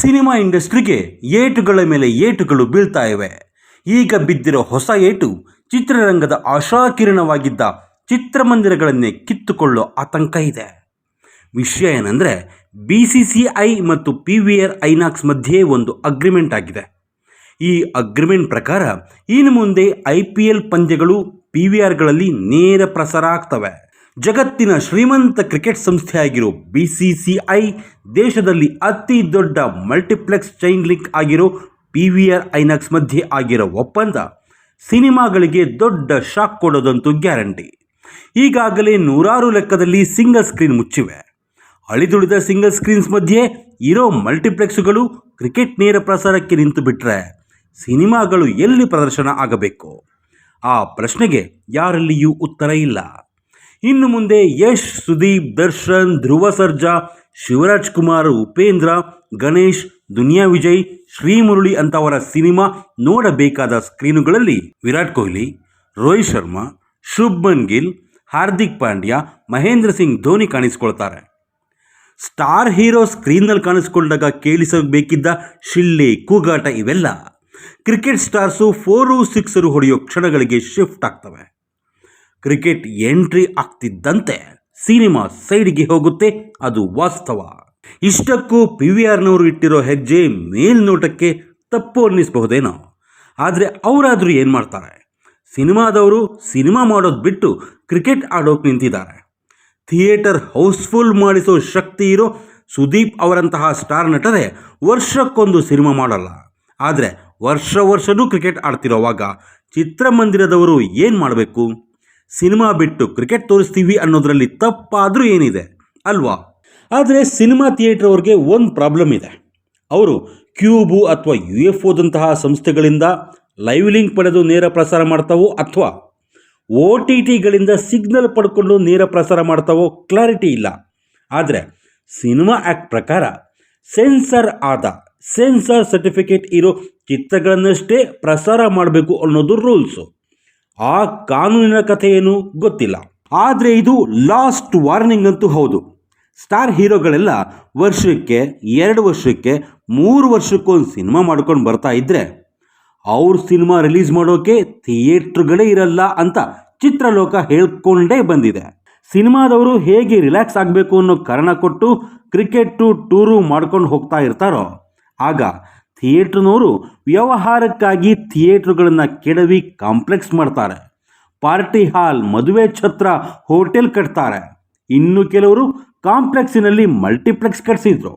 Cinema ಇಂಡಸ್ಟ್ರಿಗೆ ಏಟುಗಳ ಮೇಲೆ ಏಟುಗಳು ಬೀಳ್ತಾ ಇವೆ ಈಗ ಬಿದ್ದಿರೋ ಹೊಸ ಏಟು ಚಿತ್ರರಂಗದ ಆಶಾಕಿರಣವಾಗಿದ್ದ ಚಿತ್ರಮಂದಿರಗಳನ್ನೇ ಕಿತ್ತುಕೊಳ್ಳೋ ಆತಂಕ ಇದೆ. ವಿಷಯ ಏನಂದರೆ, ಬಿ ಸಿ ಸಿ ಐ ಮತ್ತು ಪಿ ವಿ ಆರ್ ಐನಾಕ್ಸ್ ಮಧ್ಯೆ ಒಂದು ಅಗ್ರಿಮೆಂಟ್ ಆಗಿದೆ. ಈ ಅಗ್ರಿಮೆಂಟ್ ಪ್ರಕಾರ ಇನ್ನು ಮುಂದೆ ಐ ಪಿ ಎಲ್ ಪಂದ್ಯಗಳು ಪಿ ವಿ ಆರ್ಗಳಲ್ಲಿ ನೇರ ಪ್ರಸಾರ ಆಗ್ತವೆ. ಜಗತ್ತಿನ ಶ್ರೀಮಂತ ಕ್ರಿಕೆಟ್ ಸಂಸ್ಥೆಯಾಗಿರೋ ಬಿ ಸಿ ಸಿ ಐ ದೇಶದಲ್ಲಿ ಅತಿ ದೊಡ್ಡ ಮಲ್ಟಿಪ್ಲೆಕ್ಸ್ ಚೈನ್ ಲಿಂಕ್ ಆಗಿರೋ ಪಿ ವಿ ಆರ್ ಐನಾಕ್ಸ್ ಮಧ್ಯೆ ಆಗಿರೋ ಒಪ್ಪಂದ ಸಿನಿಮಾಗಳಿಗೆ ದೊಡ್ಡ ಶಾಕ್ ಕೊಡೋದಂತೂ ಗ್ಯಾರಂಟಿ. ಈಗಾಗಲೇ ನೂರಾರು ಲೆಕ್ಕದಲ್ಲಿ ಸಿಂಗಲ್ ಸ್ಕ್ರೀನ್ ಮುಚ್ಚಿವೆ. ಅಳಿದುಳಿದ ಸಿಂಗಲ್ ಸ್ಕ್ರೀನ್ಸ್ ಮಧ್ಯೆ ಇರೋ ಮಲ್ಟಿಪ್ಲೆಕ್ಸ್ಗಳು ಕ್ರಿಕೆಟ್ ನೇರ ಪ್ರಸಾರಕ್ಕೆ ನಿಂತು ಬಿಟ್ಟರೆ ಸಿನಿಮಾಗಳು ಎಲ್ಲಿ ಪ್ರದರ್ಶನ ಆಗಬೇಕು? ಆ ಪ್ರಶ್ನೆಗೆ ಯಾರಲ್ಲಿಯೂ ಉತ್ತರ ಇಲ್ಲ. ಇನ್ನು ಮುಂದೆ ಯಶ್, ಸುದೀಪ್, ದರ್ಶನ್, ಧ್ರುವ ಸರ್ಜಾ, ಶಿವರಾಜ್ ಕುಮಾರ್, ಉಪೇಂದ್ರ, ಗಣೇಶ್, ದುನಿಯಾ ವಿಜಯ್, ಶ್ರೀಮುರಳಿ ಅಂತವರ ಸಿನಿಮಾ ನೋಡಬೇಕಾದ ಸ್ಕ್ರೀನುಗಳಲ್ಲಿ ವಿರಾಟ್ ಕೊಹ್ಲಿ, ರೋಹಿತ್ ಶರ್ಮಾ, ಶುಭ್ಮನ್ ಗಿಲ್, ಹಾರ್ದಿಕ್ ಪಾಂಡ್ಯ, ಮಹೇಂದ್ರ ಸಿಂಗ್ ಧೋನಿ ಕಾಣಿಸಿಕೊಳ್ತಾರೆ. ಸ್ಟಾರ್ ಹೀರೋ ಸ್ಕ್ರೀನ್ನಲ್ಲಿ ಕಾಣಿಸ್ಕೊಂಡಾಗ ಕೇಳಿಸಬೇಕಿದ್ದ ಶಿಳ್ಳೆ ಕೂಗಾಟ ಇವೆಲ್ಲ. ಕ್ರಿಕೆಟ್ ಸ್ಟಾರ್ಸು ಫೋರು ಸಿಕ್ಸರು ಹೊಡೆಯೋ ಕ್ಷಣಗಳಿಗೆ ಶಿಫ್ಟ್ ಆಗ್ತವೆ. ಕ್ರಿಕೆಟ್ ಎಂಟ್ರಿ ಆಗ್ತಿದ್ದಂತೆ ಸಿನಿಮಾ ಸೈಡ್ಗೆ ಹೋಗುತ್ತೆ ಅದು ವಾಸ್ತವ. ಇಷ್ಟಕ್ಕೂ ಪಿ ವಿ ಆರ್ನವರು ಇಟ್ಟಿರೋ ಹೆಜ್ಜೆ ಮೇಲ್ನೋಟಕ್ಕೆ ತಪ್ಪು ಅನ್ನಿಸಬಹುದೇನೋ. ಆದರೆ ಅವರಾದರೂ ಏನು ಮಾಡ್ತಾರೆ? ಸಿನಿಮಾದವರು ಸಿನಿಮಾ ಮಾಡೋದು ಬಿಟ್ಟು ಕ್ರಿಕೆಟ್ ಆಡೋಕೆ ನಿಂತಿದ್ದಾರೆ. ಥಿಯೇಟರ್ ಹೌಸ್ಫುಲ್ ಮಾಡಿಸೋ ಶಕ್ತಿ ಇರೋ ಸುದೀಪ್ ಅವರಂತಹ ಸ್ಟಾರ್ ನಟರೇ ವರ್ಷಕ್ಕೊಂದು ಸಿನಿಮಾ ಮಾಡಲ್ಲ. ಆದರೆ ವರ್ಷ ವರ್ಷನೂ ಕ್ರಿಕೆಟ್ ಆಡ್ತಿರೋವಾಗ ಚಿತ್ರಮಂದಿರದವರು ಏನು ಮಾಡಬೇಕು? ಸಿನಿಮಾ ಬಿಟ್ಟು ಕ್ರಿಕೆಟ್ ತೋರಿಸ್ತೀವಿ ಅನ್ನೋದರಲ್ಲಿ ತಪ್ಪಾದರೂ ಏನಿದೆ ಅಲ್ವಾ? ಆದರೆ ಸಿನಿಮಾ ಥಿಯೇಟರ್ ಅವ್ರಿಗೆ ಒಂದು ಪ್ರಾಬ್ಲಮ್ ಇದೆ. ಅವರು ಕ್ಯೂಬು ಅಥವಾ ಯು ಎಫ್ ಒದಂತಹ ಸಂಸ್ಥೆಗಳಿಂದ ಲೈವ್ ಲಿಂಕ್ ಪಡೆದು ನೇರ ಪ್ರಸಾರ ಮಾಡ್ತಾವೋ ಅಥವಾ ಒ ಟಿ ಟಿಗಳಿಂದ ಸಿಗ್ನಲ್ ಪಡ್ಕೊಂಡು ನೇರ ಪ್ರಸಾರ ಮಾಡ್ತಾವೋ ಕ್ಲಾರಿಟಿ ಇಲ್ಲ. ಆದರೆ ಸಿನಿಮಾ ಆ್ಯಕ್ಟ್ ಪ್ರಕಾರ ಸೆನ್ಸರ್ ಆದ ಸೆನ್ಸರ್ ಸರ್ಟಿಫಿಕೇಟ್ ಇರೋ ಚಿತ್ರಗಳನ್ನಷ್ಟೇ ಪ್ರಸಾರ ಮಾಡಬೇಕು ಅನ್ನೋದು ರೂಲ್ಸು. ಆ ಕಾನೂನಿನ ಕಥೆ ಏನು ಗೊತ್ತಿಲ್ಲ. ಆದರೆ ಇದು ಲಾಸ್ಟ್ ವಾರ್ನಿಂಗ್ ಅಂತೂ ಹೌದು. ಸ್ಟಾರ್ ಹೀರೋಗಳೆಲ್ಲ ವರ್ಷಕ್ಕೆ, ಎರಡು ವರ್ಷಕ್ಕೆ, ಮೂರು ವರ್ಷಕ್ಕೊಂದು ಸಿನಿಮಾ ಮಾಡ್ಕೊಂಡು ಬರ್ತಾ ಇದ್ದರೆ ಅವ್ರ ಸಿನಿಮಾ ರಿಲೀಸ್ ಮಾಡೋಕೆ ಥಿಯೇಟ್ರ್ಗಳೇ ಇರಲ್ಲ ಅಂತ ಚಿತ್ರಲೋಕ ಹೇಳ್ಕೊಂಡೇ ಬಂದಿದೆ. ಸಿನಿಮಾದವರು ಹೇಗೆ ರಿಲ್ಯಾಕ್ಸ್ ಆಗಬೇಕು ಅನ್ನೋ ಕಾರಣ ಕೊಟ್ಟು ಕ್ರಿಕೆಟು ಟೂರು ಮಾಡ್ಕೊಂಡು ಹೋಗ್ತಾ ಇರ್ತಾರೋ, ಆಗ ಥಿಯೇಟ್ರ್ನವರು ವ್ಯವಹಾರಕ್ಕಾಗಿ ಥಿಯೇಟ್ರ್ಗಳನ್ನು ಕೆಡವಿ ಕಾಂಪ್ಲೆಕ್ಸ್ ಮಾಡ್ತಾರೆ. ಪಾರ್ಟಿ ಹಾಲ್, ಮದುವೆ ಛತ್ರ, ಹೋಟೆಲ್ ಕಟ್ತಾರೆ. ಇನ್ನು ಕೆಲವರು ಕಾಂಪ್ಲೆಕ್ಸಿನಲ್ಲಿ ಮಲ್ಟಿಪ್ಲೆಕ್ಸ್ ಕಟ್ಸಿದ್ರು.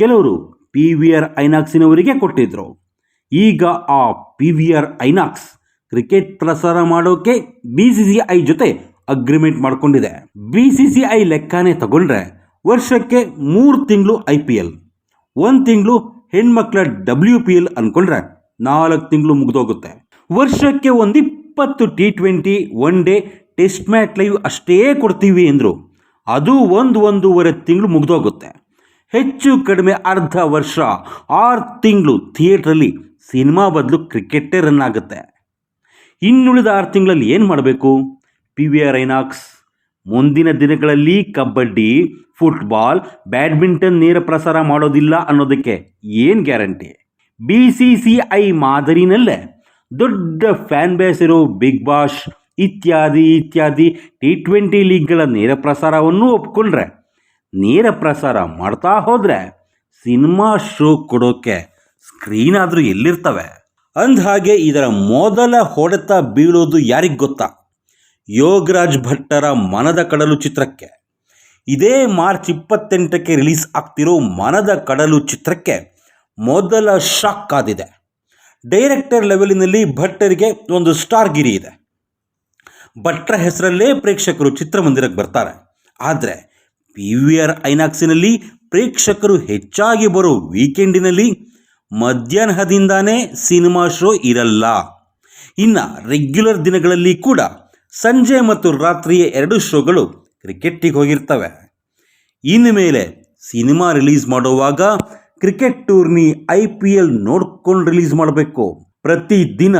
ಕೆಲವರು ಪಿ ವಿ ಆರ್ ಐನಾಕ್ಸಿನವರಿಗೆ ಕೊಟ್ಟಿದ್ರು. ಈಗ ಆ P V R INOX cricket ಪ್ರಸಾರ ಮಾಡೋಕೆ ಬಿ ಸಿ ಸಿ ಐ ಜೊತೆ ಅಗ್ರಿಮೆಂಟ್ ಮಾಡಿಕೊಂಡಿದೆ. ಬಿ ಸಿ ಸಿ ಐ ಲೆಕ್ಕನೇ ತಗೊಂಡ್ರೆ ವರ್ಷಕ್ಕೆ ಮೂರು ತಿಂಗಳು ಐ ಪಿ ಎಲ್, ಒಂದು ತಿಂಗಳು ಹೆಣ್ಮಕ್ಳ ಡಬ್ಲ್ಯೂ ಪಿ ಎಲ್ ಅಂದ್ಕೊಂಡ್ರೆ ನಾಲ್ಕು ತಿಂಗಳು ಮುಗಿದೋಗುತ್ತೆ. ವರ್ಷಕ್ಕೆ ಒಂದು ಇಪ್ಪತ್ತು T twenty one day test match live ಅಷ್ಟೇ ಕೊಡ್ತೀವಿ ಅಂದರು. ಅದು ಒಂದು ಒಂದೂವರೆ ತಿಂಗಳು ಮುಗಿದೋಗುತ್ತೆ. ಹೆಚ್ಚು ಕಡಿಮೆ ಅರ್ಧ ವರ್ಷ ಆರು ತಿಂಗಳು ಥಿಯೇಟ್ರಲ್ಲಿ ಸಿನಿಮಾ ಬದಲು ಕ್ರಿಕೆಟೇ ರನ್ ಆಗುತ್ತೆ. ಇನ್ನುಳಿದ ಆರು ತಿಂಗಳಲ್ಲಿ ಏನು ಮಾಡಬೇಕು? ಪಿ ವಿ ಆರ್ ಐನಾಕ್ಸ್ ಮುಂದಿನ ದಿನಗಳಲ್ಲಿ ಕಬಡ್ಡಿ, ಫುಟ್ಬಾಲ್, ಬ್ಯಾಡ್ಮಿಂಟನ್ ನೇರ ಪ್ರಸಾರ ಮಾಡೋದಿಲ್ಲ ಅನ್ನೋದಕ್ಕೆ ಏನು guarantee? B C C I ಮಾದರಿನಲ್ಲೇ ದೊಡ್ಡ ಫ್ಯಾನ್ ಬೇಸ್ ಇರೋ ಬಿಗ್ ಬಾಶ್ ಇತ್ಯಾದಿ ಇತ್ಯಾದಿ ಟಿ ಟ್ವೆಂಟಿ ಲೀಗ್ಗಳ ನೇರ ಪ್ರಸಾರವನ್ನು ಒಪ್ಕೊಂಡ್ರೆ, ನೇರ ಪ್ರಸಾರ ಮಾಡ್ತಾ ಹೋದರೆ ಸಿನಿಮಾ ಶೋ ಕೊಡೋಕೆ ಸ್ಕ್ರೀನ್ ಆದರೂ ಎಲ್ಲಿರ್ತವೆ? ಅಂದಹಾಗೆ ಇದರ ಮೊದಲ ಹೊಡೆತ ಬೀಳೋದು ಯಾರಿಗೆ ಗೊತ್ತಾ? ಯೋಗರಾಜ್ ಭಟ್ಟರ ಮನದ ಕಡಲು ಚಿತ್ರಕ್ಕೆ. ಇದೇ ಮಾರ್ಚ್ ಇಪ್ಪತ್ತೆಂಟಕ್ಕೆ ರಿಲೀಸ್ ಆಗ್ತಿರೋ ಮನದ ಕಡಲು ಚಿತ್ರಕ್ಕೆ ಮೊದಲ ಶಾಕ್ ಆದಿದೆ. ಡೈರೆಕ್ಟರ್ ಲೆವೆಲಿನಲ್ಲಿ ಭಟ್ಟರಿಗೆ ಒಂದು ಸ್ಟಾರ್ ಗಿರಿ ಇದೆ. ಭಟ್ಟರ ಹೆಸರಲ್ಲೇ ಪ್ರೇಕ್ಷಕರು ಚಿತ್ರಮಂದಿರಕ್ಕೆ ಬರ್ತಾರೆ. ಆದರೆ ಪಿ ವಿ ಆರ್ ಐನಾಕ್ಸಿನಲ್ಲಿ ಪ್ರೇಕ್ಷಕರು ಹೆಚ್ಚಾಗಿ ಬರೋ ವೀಕೆಂಡಿನಲ್ಲಿ ಮಧ್ಯಾಹ್ನದಿಂದಾನೇ ಸಿನಿಮಾ ಶೋ ಇರಲ್ಲ. ಇನ್ನು ರೆಗ್ಯುಲರ್ ದಿನಗಳಲ್ಲಿ ಕೂಡ ಸಂಜೆ ಮತ್ತು ರಾತ್ರಿಯ ಎರಡು ಶೋಗಳು ಕ್ರಿಕೆಟ್ಟಿಗೆ ಹೋಗಿರ್ತವೆ. ಇನ್ನು ಮೇಲೆ ಸಿನಿಮಾ ರಿಲೀಸ್ ಮಾಡುವಾಗ cricket tourney I P L ನೋಡ್ಕೊಂಡು ರಿಲೀಸ್ ಮಾಡಬೇಕು. ಪ್ರತಿ ದಿನ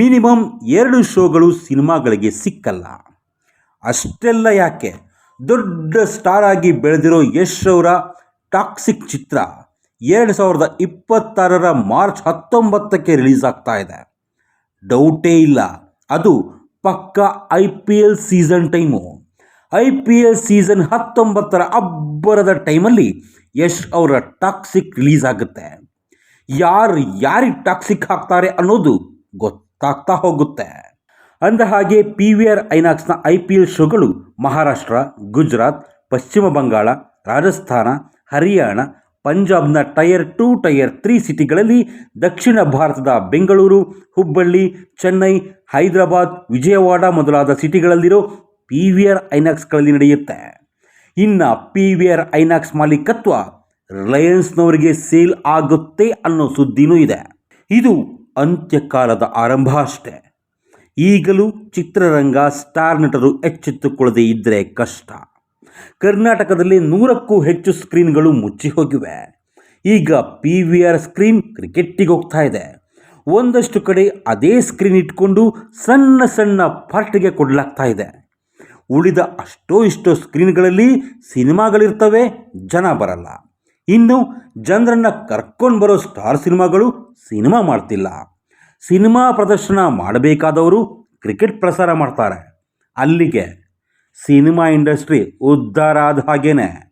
ಮಿನಿಮಮ್ ಎರಡು ಶೋಗಳು ಸಿನಿಮಾಗಳಿಗೆ ಸಿಕ್ಕಲ್ಲ. ಅಷ್ಟೆಲ್ಲ ಯಾಕೆ? ದೊಡ್ಡ ಸ್ಟಾರ್ ಆಗಿ ಬೆಳೆದಿರೋ ಯಶ್ ಅವರ ಟಾಕ್ಸಿಕ್ ಚಿತ್ರ ಎರಡು ಸಾವಿರದ ಇಪ್ಪತ್ತಾರರ ಮಾರ್ಚ್ ಹತ್ತೊಂಬತ್ತಕ್ಕೆ ರಿಲೀಸ್ ಆಗ್ತಾ ಇದೆ. ಡೌಟೇ ಇಲ್ಲ. ಅದು ಪಕ್ಕ I P L season time. I P L season ಹತ್ತೊಂಬತ್ತರ ಅಬ್ಬರದ ಟೈಮಲ್ಲಿ ಯಶ್ ಅವರ ಟಾಕ್ಸಿಕ್ ರಿಲೀಸ್ ಆಗುತ್ತೆ. ಯಾರು ಯಾರಿಗೆ ಟಾಕ್ಸಿಕ್ ಹಾಕ್ತಾರೆ ಅನ್ನೋದು ಗೊತ್ತಾಗ್ತಾ ಹೋಗುತ್ತೆ. ಅಂದ ಹಾಗೆ ಪಿ ವಿ ಆರ್ ಐನಾಕ್ಸ್ನ ಐ ಪಿ ಎಲ್ ಶೋಗಳು ಮಹಾರಾಷ್ಟ್ರ, ಗುಜರಾತ್, ಪಶ್ಚಿಮ ಬಂಗಾಳ, ರಾಜಸ್ಥಾನ, ಹರಿಯಾಣ ಪಂಜಾಬ್ನ ಟಯರ್ ಟೂ, ಟಯರ್ ತ್ರೀ ಸಿಟಿಗಳಲ್ಲಿ ದಕ್ಷಿಣ ಭಾರತದ ಬೆಂಗಳೂರು, ಹುಬ್ಬಳ್ಳಿ, ಚೆನ್ನೈ, ಹೈದರಾಬಾದ್, ವಿಜಯವಾಡ ಮೊದಲಾದ ಸಿಟಿಗಳಲ್ಲಿರೋ ಪಿ ವಿ ಆರ್ ಐನಾಕ್ಸ್ಗಳಲ್ಲಿ ನಡೆಯುತ್ತೆ. ಇನ್ನು ಪಿ ವಿ ಆರ್ ಐನಾಕ್ಸ್ ಮಾಲೀಕತ್ವ ರಿಲಯನ್ಸ್ನವರಿಗೆ ಸೇಲ್ ಆಗುತ್ತೆ ಅನ್ನೋ ಸುದ್ದಿನೂ ಇದೆ. ಇದು ಅಂತ್ಯಕಾಲದ ಆರಂಭ ಅಷ್ಟೇ. ಈಗಲೂ ಚಿತ್ರರಂಗ ಸ್ಟಾರ್ ನಟರು ಎಚ್ಚೆತ್ತುಕೊಳ್ಳದೆ ಇದ್ದರೆ ಕಷ್ಟ. ಕರ್ನಾಟಕದಲ್ಲಿ ನೂರಕ್ಕೂ ಹೆಚ್ಚು ಸ್ಕ್ರೀನ್ಗಳು ಮುಚ್ಚಿ ಹೋಗಿವೆ. ಈಗ ಪಿ ವಿ ಆರ್ ಸ್ಕ್ರೀನ್ ಕ್ರಿಕೆಟ್ಟಿಗೆ ಹೋಗ್ತಾ ಇದೆ. ಒಂದಷ್ಟು ಕಡೆ ಅದೇ ಸ್ಕ್ರೀನ್ ಇಟ್ಕೊಂಡು ಸಣ್ಣ ಸಣ್ಣ ಪಾರ್ಟಿಗೆ ಕೊಡಲಾಗ್ತಾ ಇದೆ. ಉಳಿದ ಅಷ್ಟೋ ಇಷ್ಟೋ ಸ್ಕ್ರೀನ್ಗಳಲ್ಲಿ ಸಿನಿಮಾಗಳಿರ್ತವೆ, ಜನ ಬರಲ್ಲ. ಇನ್ನು ಜನರನ್ನು ಕರ್ಕೊಂಡು ಬರೋ ಸ್ಟಾರ್ ಸಿನಿಮಾಗಳು ಸಿನಿಮಾ ಮಾಡ್ತಿಲ್ಲ. ಸಿನಿಮಾ ಪ್ರದರ್ಶನ ಮಾಡಬೇಕಾದವರು ಕ್ರಿಕೆಟ್ ಪ್ರಸಾರ ಮಾಡ್ತಾರೆ. ಅಲ್ಲಿಗೆ ಸಿನಿಮಾ ಇಂಡಸ್ಟ್ರಿ ಉದ್ಧಾರ ಆದ ಹಾಗೇನೆ.